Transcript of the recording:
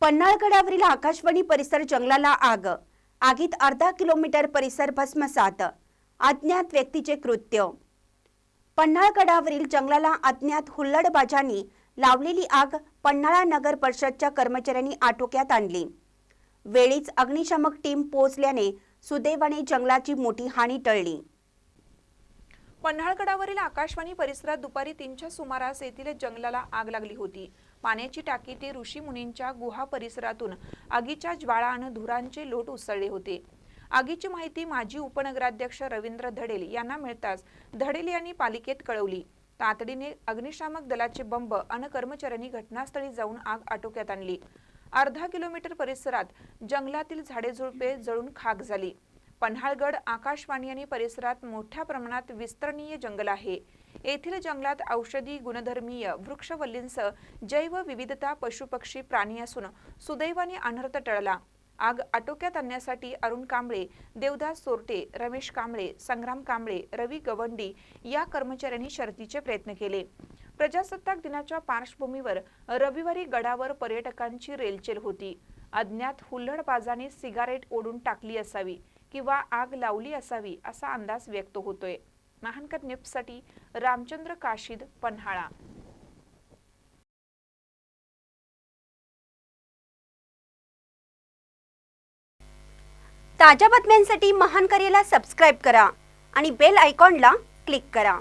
पन्हाळगडावरील आकाशवाणी परिसर जंगलाला आग. आगीत अर्धा किलोमीटर परिसर भस्मसात. अज्ञात व्यक्तीचे कृत्य. पन्हाळगडावरील जंगलाला अज्ञात हुल्लडबाजांनी लावलेली आग पन्हाळा नगर परिषदच्या कर्मचाऱ्यांनी आटोक्यात आणली. वेळीच अग्निशामक टीम पोहोचल्याने सुदैवाने जंगलाची मोठी हानी टळली. पन्हाळगडावरील आकाशवाणी परिसरात दुपारी तीनच्या सुमारास येथील जंगलाला आग लागली होती. पाण्याची टाकी ते ऋषी मुनींच्या गुहा परिसरातून आगीच्या ज्वाळा आणि धुरांचे लोट उसळले होते. आगीची माहिती माजी उपनगराध्यक्ष रवींद्र धडेल यांना मिळताच धडेल यांनी पालिकेत कळवली. तातडीने अग्निशामक दलाचे बंब आणि कर्मचाऱ्यांनी घटनास्थळी जाऊन आग आटोक्यात आणली. अर्धा किलोमीटर परिसरात जंगलातील झाडे झुडपे जळून खाक झाली. पन्हाळगड आकाशवाणी आणि परिसरात मोठ्या प्रमाणात विस्तरणीय जंगल आहे. येथील जंगलात औषधी गुणधर्मीय वृक्षवल्लींसह जैव विविधता पशुपक्षी प्राणी असून सुदैवाने अनर्थ टळला. आग आटोक्यात आणण्यासाठी अरुण कांबळे देवदास सोरटे रमेश कांबळे संग्राम कांबळे रवी गवंडी या कर्मचाऱ्यांनी शर्थीचे प्रयत्न केले. प्रजासत्ताक दिनाच्या पार्श्वभूमीवर रविवारी गडावर पर्यटकांची रेलचेल होती. अज्ञात हुल्लडबाजाने सिगारेट ओढून टाकली असावी. किंवा आग लावली असावी असा अंदाज व्यक्त होतोय. महानकर न्यूजसाठी रामचंद्र काशीद पन्हाळा. ताज्या बातम्यांसाठी महान करेला सबस्क्राईब करा आणि बेल आयकॉनला क्लिक करा.